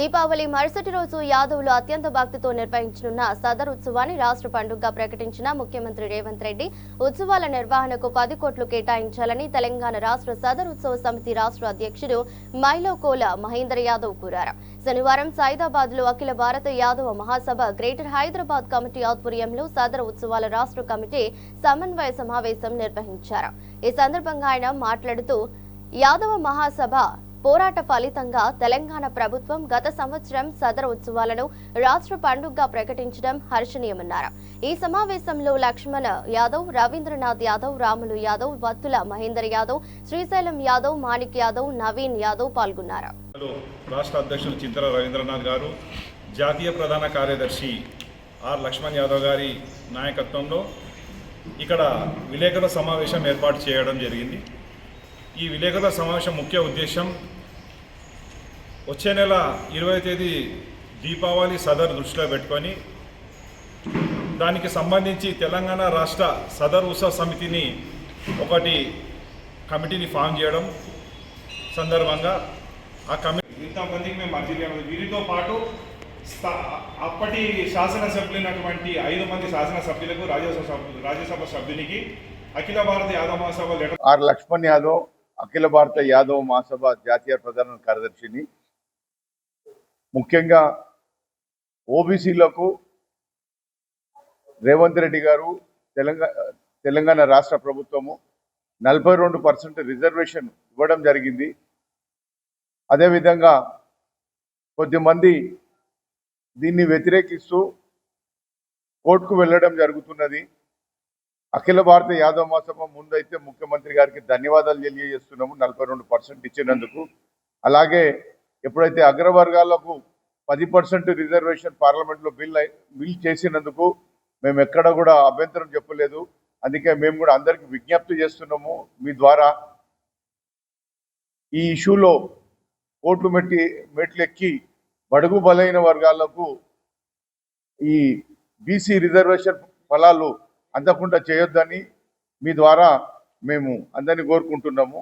దీపావళి మరుసటి రోజు యాదవులు అత్యంత భక్తితో నిర్వహించనున్న సదర్ ఉత్సవాన్ని రాష్ట్ర పండుగగా ప్రకటించిన ముఖ్యమంత్రి రేవంత్ రెడ్డి ఉత్సవాల నిర్వహణకు పది కోట్లు కేటాయించాలని తెలంగాణ రాష్ట్ర సదర్ ఉత్సవ సమితి రాష్ట్ర అధ్యక్షుడు మైలో కోల మహేందర్ యాదవ్ కోరారు. శనివారం సైదాబాద్లో అఖిల భారత యాదవ మహాసభ గ్రేటర్ హైదరాబాద్ కమిటీ ఆధ్వర్యంలో సదర్ ఉత్సవాల రాష్ట్ర కమిటీ సమన్వయ సమావేశం నిర్వహించారు. ఈ సందర్భంగా ఆయన మాట్లాడుతూ యాదవ మహాసభ పోరాట ఫలితంగా తెలంగాణ ప్రభుత్వం గత సంవత్సరం సదర ఉత్సవాలను రాష్ట్ర పండుగగా ప్రకటించడం హర్షణీయమన్నారు. ఈ సమావేశంలో లక్ష్మణ్ యాదవ్ రవీంద్రనాథ్ యాదవ్ రాములు యాదవ్ వత్తుల మహేందర్ యాదవ్ శ్రీశైలం యాదవ్ మాణిక్ యాదవ్ నవీన్ యాదవ్ పాల్గొన్నారు. రాష్ట్ర అధ్యక్షులు చింతల రవీంద్రనాథ్ గారు జాతీయ ప్రధాన కార్యదర్శి ఆర్ లక్ష్మణ్ యాదవ్ గారి నాయకత్వంలో ఇక్కడ విలేకరుల సమావేశం ఏర్పాటు చేయడం జరిగింది. ఈ విలేకరుల సమావేశం ముఖ్య ఉద్దేశం వచ్చే నెల ఇరవై తేదీ దీపావళి సదర్ దృష్టిలో పెట్టుకొని దానికి సంబంధించి తెలంగాణ రాష్ట్ర సదర్ ఉత్సవ సమితిని ఒకటి కమిటీని ఫామ్ చేయడం సందర్భంగా ఆ కమిటీ ఇంతమందికి మేము అర్జీ చేయడం వీరితో పాటు అప్పటి శాసనసభ్యులైనటువంటి ఐదు మంది శాసనసభ్యులకు రాజ్యసభ సభ్యు- రాజ్యసభ సభ్యునికి అఖిల భారత యాదవ మహాసభ లెటర్ ఆర్ లక్ష్మణ్ యాదవ్ అఖిల భారత యాదవ్ మహాసభ జాతీయ ప్రధాన కార్యదర్శిని ముఖ్యంగా ఓబీసీలకు రేవంత్ రెడ్డి గారు తెలంగాణ తెలంగాణ రాష్ట్ర ప్రభుత్వము నలభై రెండు పర్సెంట్ రిజర్వేషన్ ఇవ్వడం జరిగింది. అదేవిధంగా కొద్దిమంది దీన్ని వ్యతిరేకిస్తూ కోర్టుకు వెళ్ళడం జరుగుతున్నది. అఖిల భారత యాదవ మహాసభ ముందైతే ముఖ్యమంత్రి గారికి ధన్యవాదాలు తెలియజేస్తున్నాము. నలభై రెండు పర్సెంట్ ఇచ్చినందుకు. అలాగే ఎప్పుడైతే అగ్రవర్గాలకు పది పర్సెంట్ రిజర్వేషన్ పార్లమెంట్లో బిల్ బిల్ చేసినందుకు మేము ఎక్కడ కూడా అభ్యంతరం చెప్పలేదు. అందుకే మేము కూడా అందరికి విజ్ఞప్తి చేస్తున్నాము మీ ద్వారా. ఈ ఇష్యూలో కోర్టు మెట్టి మెట్లెక్కి బడుగు బలైన వర్గాలకు ఈ బీసీ రిజర్వేషన్ ఫలాలు అందకుండా చేయొద్దని మీ ద్వారా మేము అందరినీ కోరుకుంటున్నాము.